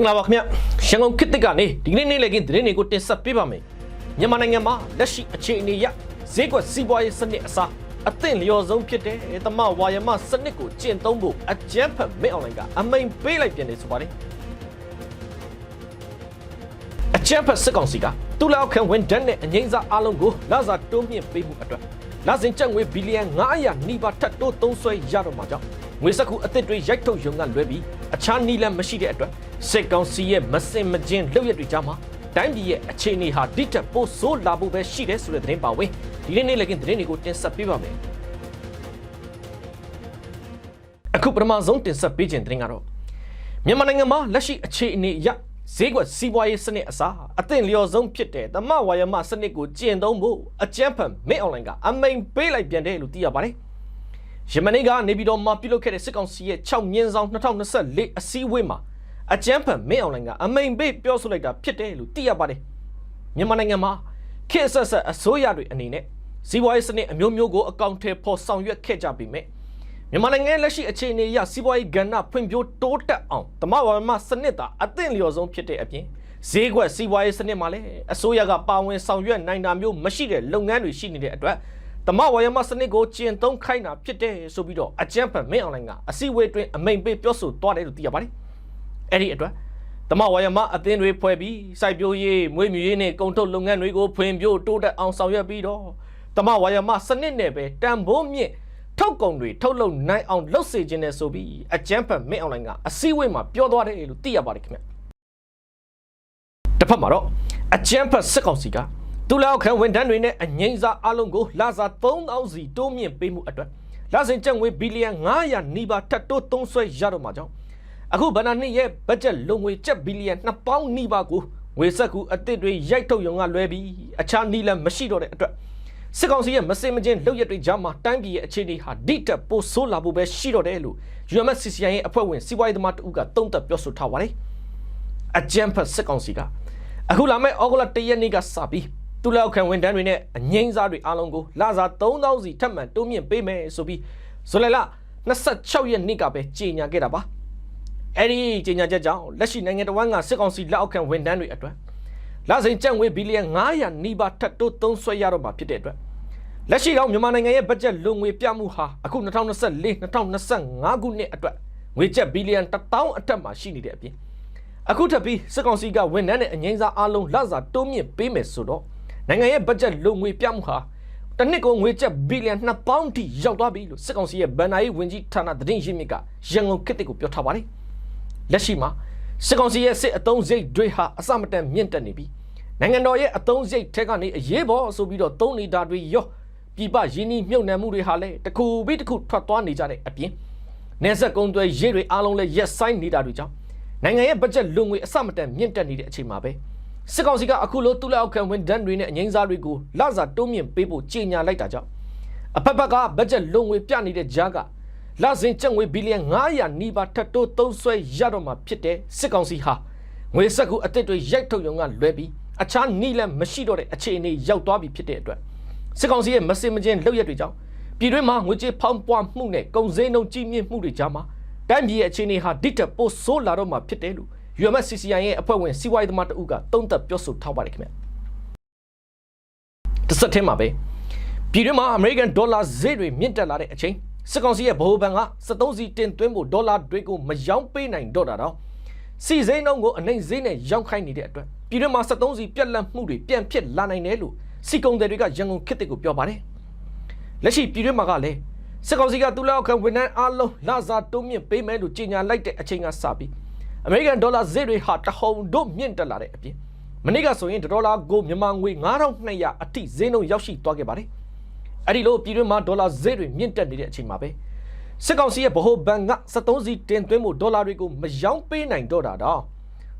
င်္ဂလာပါခင်ဗျရန်ကုန်ခေတ်သစ်ကနေဒီကနေ့နေ့လည်ခင်းသတင်းတွေကိုတင်ဆက်ပေးပါမယ်မြန်မာနိုင်ငံမှာလက်ရှိအခြေအနေအရဈေးကွက်စီးပွားရေးစနစ်အစားအသင့်လျော်ဆုံးဖြစ်တဲ့သမဝါယမစနစ်ကိုကျင့်သုံးဖို့အကြမ်းဖက်မင်းအွန်လိုင်းကအမိန်ပေးလိုက်ပြန်တယ်ဆိုပါတယ်အကြမ်းဖက်စစ်ကောင်စီကတူလောက်ခံဝန်ဒတ်နဲ့အငိမ့်စားအလုံးကိုလာစာတိုးမြင့်ပေးမှုအတွက်လာစဉ်ကျပ်ငွေဘီလီယံ900နီးပါးထပ်တိုးသုံးစွဲရတော့မှာကြောင့်ငွေစက်ကူအသစ်တွေရိုက်ထုတ်ရုံကလွဲပြီးအခြားနီးလန်းမရှိတဲ့အတွက် စစ်ကောင်စီရဲ့မစင်မကျင်းလုပ်ရက်တွေကြားမှာတိုင်းပြည်ရဲ့အခြေအနေဟာတိတက်ပို့ဆိုးလာဖို့ပဲရှိတယ်ဆိုတဲ့သတင်းပါဝင်ဒီနေ့နေ့လည်းကသတင်းတွေကိုတင်ဆက်ပေးပါမယ်အခုပထမဆုံးတင်ဆက်ပေးခြင်းသတင်းကတော့မြန်မာနိုင်ငံမှာလက်ရှိအခြေအနေအရဈေးကွက်စီးပွားရေးစနစ်အစားအသင့်လျော်ဆုံးဖြစ်တဲ့သမဝါယမစနစ်ကိုကျင့်သုံးဖို့အကြမ်းဖက်မင်းအွန်လိုင်းကအမိန်ပေးလိုက်ပြန်တယ်လို့သိရပါတယ်။ယမနေ့ကနေပြည်တော်မှာပြုလုပ်ခဲ့တဲ့စစ်ကောင်စီရဲ့6မြင်းဆောင်2024အစည်းအဝေးမှာ အကြမ်းဖက်မင်းအွန်လိုင်းကအမိန်ပေးပြောဆိုလိုက်တာဖြစ်တယ်လို့သိရပါတယ်။မြန်မာနိုင်ငံမှာခေတ်ဆက်ဆက်အစိုးရတွေအနေနဲ့စီးပွားရေးစနစ်အမျိုးမျိုးကိုအကောင့်ထဲပေါ်ဆောင်ရွက်ခဲ့ကြပြီမဲ့မြန်မာနိုင်ငံရဲ့လက်ရှိအခြေအနေအရစီးပွားရေးကဏ္ဍဖွံ့ဖြိုးတိုးတက်အောင်တမဝရမစနစ်သာအသင့်လျော်ဆုံးဖြစ်တဲ့အပြင်ဈေးကွက်စီးပွားရေးစနစ်မှာလည်းအစိုးရကပါဝင်ဆောင်ရွက်နိုင်တာမျိုးမရှိတဲ့လုပ်ငန်းတွေရှိနေတဲ့အတွက်တမဝရမစနစ်ကိုကျင့်သုံးခိုင်းတာဖြစ်တဲ့ဆိုပြီးတော့အကြမ်းဖက်မင်းအွန်လိုင်းကအစည်းအဝေးတွင်အမိန်ပေးပြောဆိုသွားတယ်လို့သိရပါတယ် အဲ့ဒီအတွက်တမဝရမအသင်းတွေဖွဲ့ပြီးစိုက်ပျိုးရေးမွေးမြူရေးနဲ့ကုန်ထုတ်လုပ်ငန်းတွေကိုဖွံ့ဖြိုးတိုးတက်အောင်ဆောင်ရွက်ပြီးတော့တမဝရမစနစ်နဲ့ပဲတန်ဖိုးမြင့်ထုတ်ကုန်တွေထုတ်လုပ်နိုင်အောင်လုပ်စေခြင်းနဲ့ဆိုပြီးအကြမ်းဖက်မင်းအွန်လိုင်းကအစည်းအဝေးမှာပြောသွားတယ်လို့သိရပါတယ်ခင်ဗျတစ်ဖက်မှာတော့အကြမ်းဖက်စစ်ကောင်စီကတူလောက်ခံဝန်ထမ်းတွေနဲ့အငိမ့်စားအလုံးကိုလာစာ3000စီတိုးမြင့်ပေးမှုအတွက်လာစဉ်ကျပ်ငွေဘီလီယံ900နီးပါးထပ်တိုးသုံးစွဲရတော့မှာကြောင့် အခုဗဏ္ဍာနှစ်ရဲ့ဘတ်ဂျက်လုံငွေကျပ်ဘီလီယံ2000နီးပါးကိုငွေဆက်ကူအသစ်တွေရိုက်ထုတ်ရုံကလွဲပြီးအခြားနီးလန်းမရှိတော့တဲ့အတွက်စစ်ကောင်စီရဲ့မစင်မချင်းလုပ်ရက်တွေကြားမှာတိုင်းပြည်ရဲ့အခြေအနေဟာဒိတက်ပိုဆိုးလာဖို့ပဲရှိတော့တယ်လို့ UMCCI ရဲ့အဖွဲ့ဝင်စီးပွားရေးသမားတဦးကတုံ့တက်ပြောဆိုထားပါတယ်။အကြံဖတ်စစ်ကောင်စီကအခုလာမယ့်ဩဂုတ်လ၁ရက်နေ့ကစပြီးတူလောက်ခံဝန်တန်းတွေနဲ့အငိမ့်စားတွေအားလုံးကိုလာစား3000စီထပ်မံတိုးမြင့်ပေးမယ်ဆိုပြီးဇူလိုင်လ26ရက်နေ့ကပဲကြေညာခဲ့တာပါ။ အဲ့ဒီကြေညာချက်ကြောင့်လက်ရှိနိုင်ငံတော်ကစစ်ကောင်စီလက်အောက်ခံဝန်တန်းတွေအတွက်လစဉ်ကျပ်ငွေဘီလီယံ900နီးပါးထပ်တိုးသုံးစွဲရတော့မှာဖြစ်တဲ့အတွက်လက်ရှိတော့မြန်မာနိုင်ငံရဲ့ဘတ်ဂျက်လုံငွေပြမှုဟာအခု2024 2025ခုနှစ်အတွက်ငွေကျပ်ဘီလီယံ1000အထက်မှာရှိနေတဲ့အပြင်အခုထပ်ပြီးစစ်ကောင်စီကဝန်ထမ်းနဲ့အငိမ့်စားအလုံးလစာတိုးမြင့်ပေးမယ်ဆိုတော့နိုင်ငံရဲ့ဘတ်ဂျက်လုံငွေပြမှုဟာတစ်နှစ်ကိုငွေကျပ်ဘီလီယံ2000ထိရောက်သွားပြီလို့စစ်ကောင်စီရဲ့ဗန်နာရေးဝန်ကြီးဌာနသတင်းရင်းမြစ်ကရန်ကုန်ခေတ်တစ်ကိုပြောထားပါတယ် လက်ရှိမှာစစ်ကောင်စီရဲ့စစ်အုံစိတ်တွေဟာအစမတန်မြင့်တက်နေပြီနိုင်ငံတော်ရဲ့အုံစိတ်ထက်ကနေအရေးပေါ်ဆိုပြီးတော့သုံးနေတာတွေရောပြည်ပရင်းနှီးမြုပ်နှံမှုတွေဟာလည်းတစ်ခုပြီးတစ်ခုထွက်သွားနေကြတဲ့အပြင်နေဆက်ကုန်းတွေရေးတွေအားလုံးလည်းရက်ဆိုင်နေတာတွေကြောင့်နိုင်ငံရဲ့ဘတ်ဂျက်လွန်ငွေအစမတန်မြင့်တက်နေတဲ့အချိန်မှာပဲစစ်ကောင်စီကအခုလိုတူလက်အောက်ခံဝန်ဒန်းတွေနဲ့အငိမ့်စားတွေကိုလစာတိုးမြင့်ပေးဖို့ကြေညာလိုက်တာကြောင့်အဖက်ဖက်ကဘတ်ဂျက်လွန်ငွေပြနေတဲ့ကြားက လစဉ်ကျပ်ငွေဘီလီယံ900နီးပါးထပ်တိုးသုံးစွဲရတော့မှာဖြစ်တဲ့စစ်ကောင်စီဟာငွေစက်ကူအစ်စ်တွေရိုက်ထုတ်ရုံကလွဲပြီးအခြားနီးလန့်မရှိတော့တဲ့အခြေအနေရောက်သွားပြီဖြစ်တဲ့အတွက်စစ်ကောင်စီရဲ့မစင်မချင်းလုပ်ရက်တွေကြောင့်ပြည်တွင်းမှာငွေကြေးဖောင်းပွားမှုနဲ့ကုန်စည်နှုန်းကြီးမြင့်မှုတွေကြားမှာတိုင်းပြည်ရဲ့အခြေအနေဟာဒိတက်ပို့ဆိုးလာတော့မှာဖြစ်တယ်လို့ UMCCI ရဲ့အဖွဲ့ဝင်စီးပွားရေးသမားတဦးကတုံ့တက်ပြောဆိုထားပါတယ်ခင်ဗျတစ်ဆက်တည်းမှာပဲပြည်တွင်းမှာ American Dollar ဈေးတွေမြင့်တက်လာတဲ့အချိန် စစ်ကောင်စီရဲ့ဗဟိုဘဏ်က73စီတင်သွင်းဖို့ဒေါ်လာတွေကိုမရောင်းပေးနိုင်တော့တာတော့စီစိမ်းနှုန်းကိုအနိုင်ဈေးနဲ့ရောင်းခိုင်းနေတဲ့အတွက်ပြည်တွင်းမှာ73စီပြက်လက်မှုတွေပြန်ဖြစ်လာနိုင်တယ်လို့စီကုံတွေတွေကရန်ကုန်ခေတ်တစ်ကိုပြောပါတယ်လက်ရှိပြည်တွင်းမှာကလည်းစစ်ကောင်စီကတူလောက်ခံဝန်ထမ်းအားလုံးလာစားတိုးမြင့်ပေးမယ်လို့ကြေညာလိုက်တဲ့အချိန်ကစပြီးအမေရိကန်ဒေါ်လာဈေးတွေဟာတဟုန်တို့မြင့်တက်လာတဲ့အပြင်မနေ့ကဆိုရင်ဒေါ်လာကိုမြန်မာငွေ9200အထိဈေးနှုန်းရောက်ရှိသွားခဲ့ပါတယ် အဲ့ဒီလိုပြည်တွင်းမှာဒေါ်လာဈေးတွေမြင့်တက်နေတဲ့အချိန်မှာပဲစစ်ကောင်စီရဲ့ဗဟိုဘဏ်က73စီတင်သွင်းမှုဒေါ်လာတွေကိုမရောင်းပေးနိုင်တော့တာတော့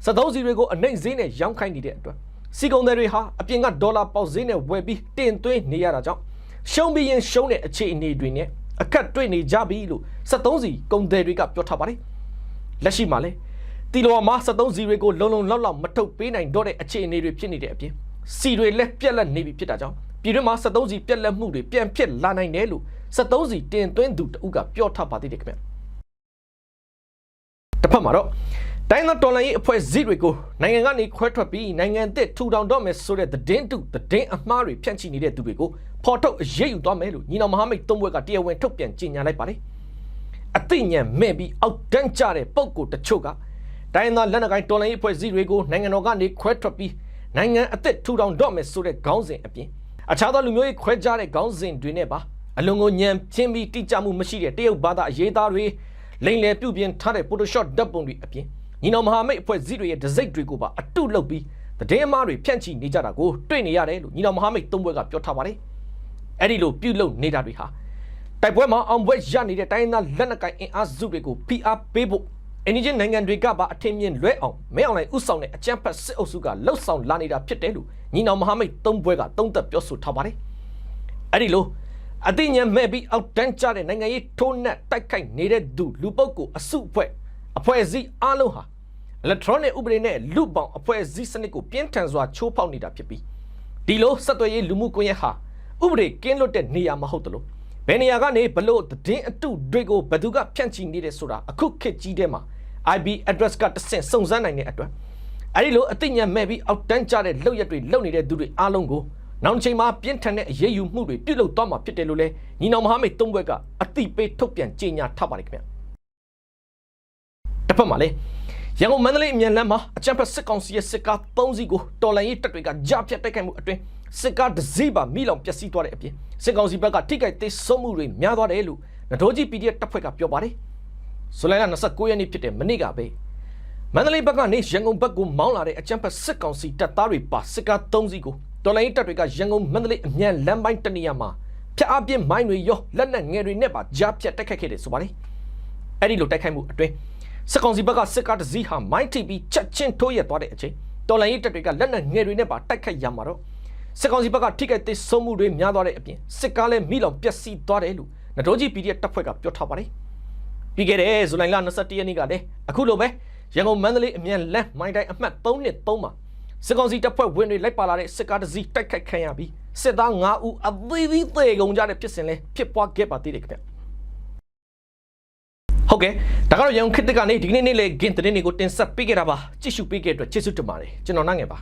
73စီတွေကိုအနှိမ့်ဈေးနဲ့ရောင်းခိုင်းနေတဲ့အတွက်စီကုန်တွေဟာအပြင်ကဒေါ်လာပေါက်ဈေးနဲ့ဝယ်ပြီးတင်သွင်းနေရတာကြောင့်ရှုံးပြီးရင်ရှုံးတဲ့အခြေအနေတွေနဲ့အခက်တွေ့နေကြပြီလို့73စီကုန်တွေတွေကပြောထားပါတယ်လက်ရှိမှာလဲတီလောမှာ73စီတွေကိုလုံလုံလောက်လောက်မထုတ်ပေးနိုင်တော့တဲ့အခြေအနေတွေဖြစ်နေတဲ့အပြင်စီတွေလက်ပြက်လက်နေပြီဖြစ်တာကြောင့် ပြည်တွင်းမှာ73စီပြက်လက်မှုတွေပြန်ဖြစ်လာနိုင်တယ်လို့73စီတင်သွင်းသူတဦးကပြောထားပါသေးတယ်ခင်ဗျတစ်ဖက်မှာတော့တိုင်းသားတော်လှန်ရေးအဖွဲ့အစည်းတွေကိုနိုင်ငံကနေခွဲထွက်ပြီးနိုင်ငံအသစ်ထူထောင်တော့မယ်ဆိုတဲ့သတင်းတုသတင်းအမှားတွေဖြန့်ချိနေတဲ့သူတွေကိုဖော်ထုတ်အရေးယူသွားမယ်လို့ညီနောင်မဟာမိတ်သုံးဘွဲကတရားဝင်ထုတ်ပြန်ကြေညာလိုက်ပါတယ်။အသိဉာဏ်မဲ့ပြီးအောက်တန်းကျတဲ့ပုံကိုတချို့ကတိုင်းသားလက်နက်ကိုင်တော်လှန်ရေးအဖွဲ့အစည်းတွေကိုနိုင်ငံတော်ကနေခွဲထွက်ပြီးနိုင်ငံအသစ်ထူထောင်တော့မယ်ဆိုတဲ့ခေါင်းစဉ်အပြင် အခြားသောလူမျိုးရေးခွဲခြားတဲ့ခေါင်းစဉ်တွေနဲ့ပါအလွန်ကိုညံပြင်းပြီးတိကျမှုမရှိတဲ့တရုတ်ဘာသာအရေးသားတွေလိမ်လည်ပြုပြင်ထားတဲ့ Photoshop ဓာတ်ပုံတွေအပြင်ညီနောင်မဟာမိတ်အဖွဲ့အစည်းတွေရဲ့ဒစိမ့်တွေကိုပါအတုလုပ်ပြီးသတင်းအမှားတွေဖြန့်ချိနေကြတာကိုတွေ့နေရတယ်လို့ညီနောင်မဟာမိတ်သုံးဘွဲကပြောထားပါတယ်။အဲ့ဒီလိုပြုလုပ်နေတာတွေဟာတိုက်ပွဲမှာအောင်ပွဲရနေတဲ့တိုင်းရင်းသားလက်နက်ကိုင်အင်အားစုတွေကိုဖိအားပေးဖို့ အင်ဒီဂျင်နိုင်ငံတွေကပါအထင်မြင်လွဲအောင်မဲအောင်လိုက်ဥဆောင်တဲ့အကြမ်းဖက်စစ်အုပ်စုကလှုပ်ဆောင်လာနေတာဖြစ်တယ်လို့ညီနောင်မဟာမိတ်သုံးဘွဲကသုံးသပ်ပြောဆိုထားပါတယ်။အဲ့ဒီလိုအသိဉာဏ်မဲ့ပြီးအောက်တန်းကျတဲ့နိုင်ငံရေးထိုးနှက်တိုက်ခိုက်နေတဲ့သူလူပုဂ္ဂိုလ်အစုအဖွဲ့အဖွဲ့အစည်းအလုံးဟာ electronic ဥပဒေနဲ့လူပောင်အဖွဲ့အစည်းစနစ်ကိုပြင်းထန်စွာချိုးဖောက်နေတာဖြစ်ပြီးဒီလိုဆက်သွယ်ရေးလူမှုကွန်ရက်ဟာဥပဒေကင်းလွတ်တဲ့နေရာမဟုတ်တလို့ဘယ်နေရာကနေဘလို့သတင်းအတုတွေကိုဘယ်သူကဖြန့်ချီနေတယ်ဆိုတာအခုခေတ်ကြီးထဲမှာ IP address ကတစ်ဆင့်စုံစမ်းနိုင်တဲ့အတွက်အဲဒီလိုအသိဉာဏ်မဲ့ပြီးအောက်တန်းကျတဲ့လောက်ရက်တွေလုပ်နေတဲ့သူတွေအားလုံးကိုနောက်တစ်ချိန်မှာပြင်းထန်တဲ့အရေးယူမှုတွေပြုလုပ်သွားမှာဖြစ်တယ်လို့လည်းညီနောင်မဟာမိတ်သုံးဘွဲကအတိပေးထုတ်ပြန်ကြေညာထားပါတယ်ခင်ဗျတစ်ဖက်မှာလည်းရန်ကုန်မန္တလေးအမြန်လမ်းမှာအကြံဖက်စစ်ကောင်စီရဲ့စစ်ကား၃စီးကိုတော်လိုင်းရေးတပ်တွေကကြားဖြတ်တိုက်ခိုက်မှုအတွင်းစစ်ကားတစ်စီးပါမိလောင်ပျက်စီးသွားတဲ့အပြင်စစ်ကောင်စီဘက်ကထိခိုက်သေးဆုံးမှုတွေများသွားတယ်လို့နဒိုးကြီး PDF တပ်ဖွဲ့ကပြောပါတယ် ဇူလိုင်လ29ရက်နေ့ဖြစ်တဲ့မနေ့ကပဲမန္တလေးဘက်ကနေရန်ကုန်ဘက်ကိုမောင်းလာတဲ့အကြံဖက်စစ်ကောင်စီတပ်သားတွေပါစစ်ကား၃စီးကိုတော်လိုင်းရေးတပ်တွေကရန်ကုန်မန္တလေးအမြန်လမ်းပိုင်းတနေရာမှာဖျက်အပြစ်မိုင်းတွေရောလက်နက်ငယ်တွေနဲ့ပါကြားဖြတ်တိုက်ခိုက်ခဲ့တယ်ဆိုပါတယ်အဲ့ဒီလိုတိုက်ခိုက်မှုအတွင်းစစ်ကောင်စီဘက်ကစစ်ကားတစ်စီးဟာမိုင်းထိပ်ပြီးချက်ချင်းထိုးရက်သွားတဲ့အချိန်တော်လိုင်းရေးတပ်တွေကလက်နက်ငယ်တွေနဲ့ပါတိုက်ခိုက်ရမှာတော့စစ်ကောင်စီဘက်ကထိခိုက်သေးဆုံးမှုတွေများသွားတဲ့အပြင်စစ်ကားလည်းမိလောင်ပျက်စီးသွားတယ်လို့နဒိုးကြီး PDF တပ်ဖွဲ့ကပြောထားပါတယ် ပြီးခဲ့တဲ့ဇူလိုင်လ22ရက်နေ့ကလည်းအခုလိုပဲရန်ကုန်မန္တလေးအမြန်လမ်းမိုင်းတိုင်းအမှတ်3နဲ့3မှာစစ်ကောင်စီတပ်ဖွဲ့ဝင်တွေလိုက်ပါလာတဲ့စစ်ကားတစ်စီးတိုက်ခိုက်ခံရပြီးစစ်သား9ဦးအသေးသေးသေကုန်ကြတဲ့ဖြစ်စဉ်လဲဖြစ်ပွားခဲ့ပါသေးတယ်ခင်ဗျဟုတ်ကဲ့ဒါကတော့ရန်ကုန်ခေတ်တစ်ကနေဒီကနေ့နေ့လေဂင်သတင်းတွေကိုတင်ဆက်ပေးခဲ့တာပါကြည့်ရှုပေးခဲ့တဲ့အတွက်ကျေးဇူးတင်ပါတယ်ကျွန်တော်နိုင်ငယ်ပါ